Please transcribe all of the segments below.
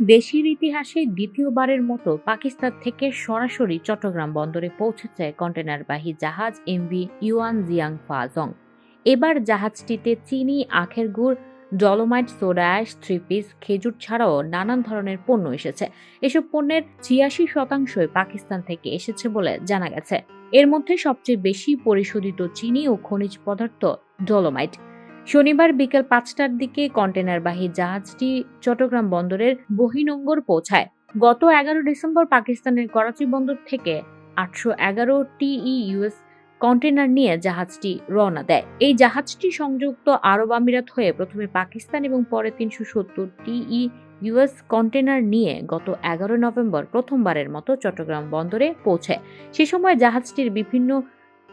দেশের ইতিহাসে দ্বিতীয়বারের মতো পাকিস্তান থেকে সরাসরি চট্টগ্রাম বন্দরে পৌঁছেছে কন্টেনারবাহী জাহাজ এমভি ইউয়ান জিয়াং ফাজং এবার জাহাজটিতে চিনি, আখের গুড়, dolomite, soda ash, three piece, খেজুর ছাড়াও নানান ধরনের পণ্য এসেছে। এসব পণ্যের ছিয়াশি শতাংশই পাকিস্তান থেকে এসেছে বলে জানা গেছে। এর মধ্যে সবচেয়ে বেশি পরিশোধিত চিনি ও খনিজ পদার্থ ডলোমাইট। শনিবার বিকেল পাঁচটার দিকে কন্টেনারবাহী জাহাজটি চট্টগ্রাম বন্দরের বহিনঙ্গর পৌঁছায়। গত এগারো ডিসেম্বর পাকিস্তানের করাচি বন্দর থেকে আটশো এগারো টিই ইউএস কন্টেনার নিয়ে জাহাজটি রওনা দেয়। এই জাহাজটি সংযুক্ত আরব আমিরাত হয়ে প্রথমে পাকিস্তান এবং পরে তিনশো সত্তর টিই ইউএস কন্টেনার নিয়ে গত এগারো নভেম্বর প্রথমবারের মতো চট্টগ্রাম বন্দরে পৌঁছে সে সময় জাহাজটির বিভিন্ন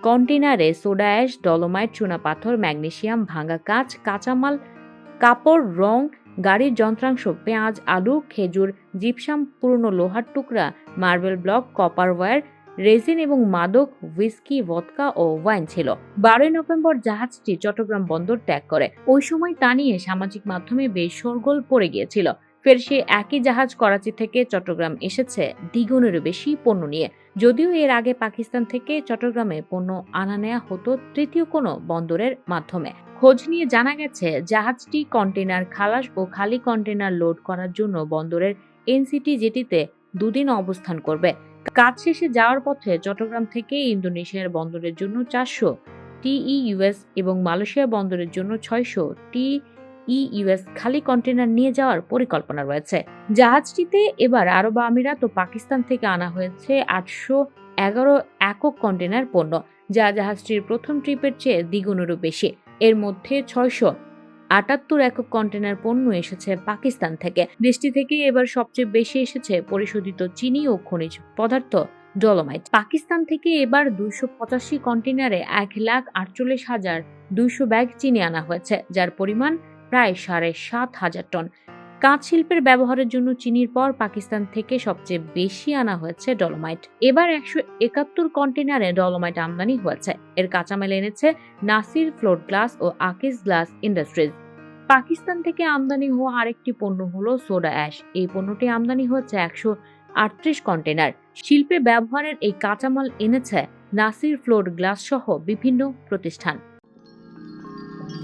কন্টেনারে সোডা অ্যাশ, ডলোমাইট, চুনা পাথর, ম্যাগনেসিয়াম, ভাঙা কাঁচ, কাঁচামাল, কাপড়, রং, গাড়ির যন্ত্রাংশ, পেঁয়াজ, আলু, খেজুর, জিপসাম, পুরনো লোহার টুকরা, marble block, copper wire, resin এবং মাদক, হুইস্কি, ভদকা ও ওয়াইন ছিল। বারোই নভেম্বর জাহাজটি চট্টগ্রাম বন্দর ত্যাগ করে। ওই সময় তা নিয়ে সামাজিক মাধ্যমে বেশ শোরগোল পড়ে গিয়েছিল। ফের সে একই জাহাজ করাচি থেকে চট্টগ্রাম এসেছে। দ্বিগুণেরও বেশি পণ্য নিয়ে। যদিও এর আগে পাকিস্তান থেকে চট্টগ্রামে পণ্য আনা নেওয়া হতো তৃতীয় কোনো বন্দরের মাধ্যমে। খোঁজ নিয়ে জানা গেছে, জাহাজটি কন্টেনার খালাস ও খালি কন্টেনার লোড করার জন্য বন্দরের এনসিটি জেটিতে দুদিন অবস্থান করবে। কাজ শেষে যাওয়ার পথে চট্টগ্রাম থেকে ইন্দোনেশিয়ার বন্দরের জন্য চারশো টিইউএস এবং মালয়েশিয়া বন্দরের জন্য ছয়শো টি ইউএস খালি কন্টেনার নিয়ে যাওয়ার পরিকল্পনা রয়েছে। জাহাজটিতে এবার আরব আমিরাত ও পাকিস্তান থেকে আনা হয়েছে আটশো এগারো একক কন্টেনার পণ্য, যা জাহাজটির প্রথম ট্রিপের চেয়ে দ্বিগুণেরও বেশি। এর মধ্যে ছয়শো আটাত্তর একক কন্টেনার পণ্য এসেছে পাকিস্তান থেকে। দেশটি থেকে এবার সবচেয়ে বেশি এসেছে পরিশোধিত চিনি ও খনিজ পদার্থ ডলোমাইট। পাকিস্তান থেকে এবার দুইশো পঁচাশি কন্টেনারে এক লাখ আটচল্লিশ হাজার দুইশো ব্যাগ চিনি আনা হয়েছে, যার পরিমাণ প্রায় সাড়ে সাত হাজার টন। কাঁচ শিল্পের ব্যবহারের জন্য চিনির পর পাকিস্তান থেকে সবচেয়ে বেশি আনা হয়েছে ডলোমাইট। এবার একশো একাত্তর কন্টেনারে ডলোমাইট আমদানি হয়েছে। এর কাঁচামাল এনেছে নাসির ফ্লোট গ্লাস ও আকিস গ্লাস ইন্ডাস্ট্রিজ। পাকিস্তান থেকে আমদানি হওয়া আরেকটি পণ্য হলো সোডা অ্যাশ। এই পণ্যটি আমদানি হচ্ছে একশো আটত্রিশ কন্টেনার শিল্পে ব্যবহারের এই কাঁচামাল এনেছে নাসির ফ্লোর গ্লাস সহ বিভিন্ন প্রতিষ্ঠান।